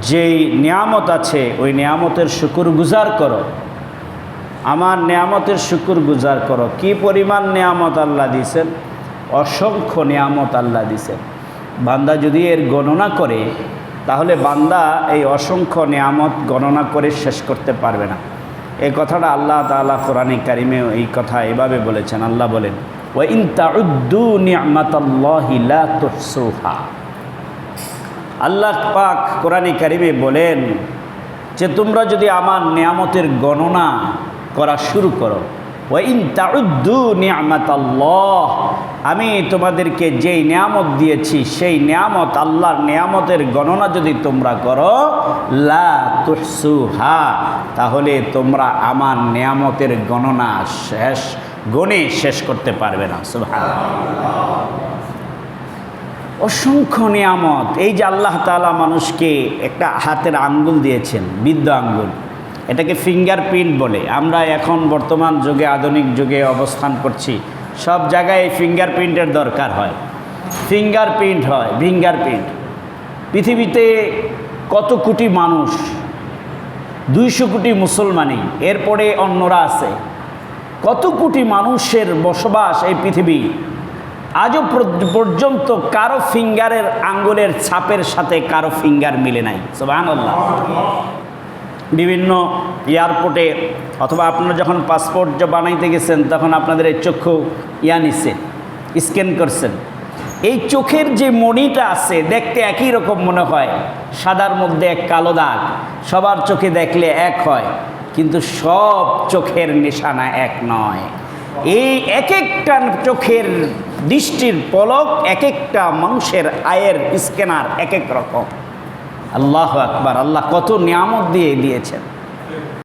যেই নিয়ামত আছে, ওই নিয়ামতের শুকুর গুজার করো। আমার নিয়ামতের শুকুর গুজার করো। কি পরিমাণ নিয়ামত আল্লাহ দিয়েছেন? অসংখ্য নিয়ামত আল্লাহ দিয়েছেন। বান্দা যদি এর গণনা করে, তাহলে বান্দা এই অসংখ্য নিয়ামত গণনা করে শেষ করতে পারবে না। এই কথাটা আল্লাহ তাআলা কোরআনে কারিমে এই কথা এভাবে বলেছেন। আল্লাহ বলেন ও ইন তাউদ্দু নিয়ামাতাল্লাহি লা তুহসুহা। আল্লাহ পাক কোরআনে কারিমে বলেন যে তোমরা যদি আমার নিয়ামতের গণনা করা শুরু করো ওয়াইন তাউদ্দু নিয়ামত আল্লাহ আমি তোমাদেরকে যেই নিয়ামত দিয়েছি, সেই নিয়ামত আল্লাহর নিয়ামতের গণনা যদি তোমরা করো, লা তুহসুহা, তাহলে তোমরা আমার নিয়ামতের গণনা শেষ, গণে শেষ করতে পারবে না। সুবহানাল্লাহ। অসংখ্য নিয়ামত। এই যে আল্লাহ তাআলা মানুষকে একটা হাতের আঙ্গুল দিয়েছেন বৃদ্ধ আঙ্গুল। এটাকে ফিঙ্গারপ্রিন্ট বলে। আমরা এখন বর্তমান যুগে, আধুনিক যুগে অবস্থান করছি। সব জায়গায় ফিঙ্গারপ্রিন্টের দরকার হয়। ফিঙ্গারপ্রিন্ট হয় ফিঙ্গারপ্রিন্ট পৃথিবীতে কত কোটি মানুষ, দুইশো কোটি মুসলমানই, এরপরে অন্যরা আছে। কত কোটি মানুষের বসবাস এই পৃথিবী আজও পর্যন্ত কারও ফিঙ্গারের আঙ্গুলের ছাপের সাথে কারও ফিঙ্গার মিলে নাই। সুবহানাল্লাহ। বিভিন্ন এয়ারপোর্টে অথবা আপনারা যখন পাসপোর্ট যে বানাইতে গেছেন, তখন আপনাদের এই চক্ষু ইয়া নিচ্ছে স্ক্যান করছেন। এই চোখের যে মণিটা আছে, দেখতে একই রকম মনে হয়। সাদার মধ্যে এক কালো দাগ, সবার চোখে দেখলে এক হয়, কিন্তু সব চোখের নিশানা এক নয়। এই এক একটা চোখের দৃষ্টির পলক এক একটা মানুষের আয়ের স্ক্যানার এক এক রকম। আল্লাহ আকবার, আল্লাহ কত নিয়ামত দিয়ে দিয়েছেন।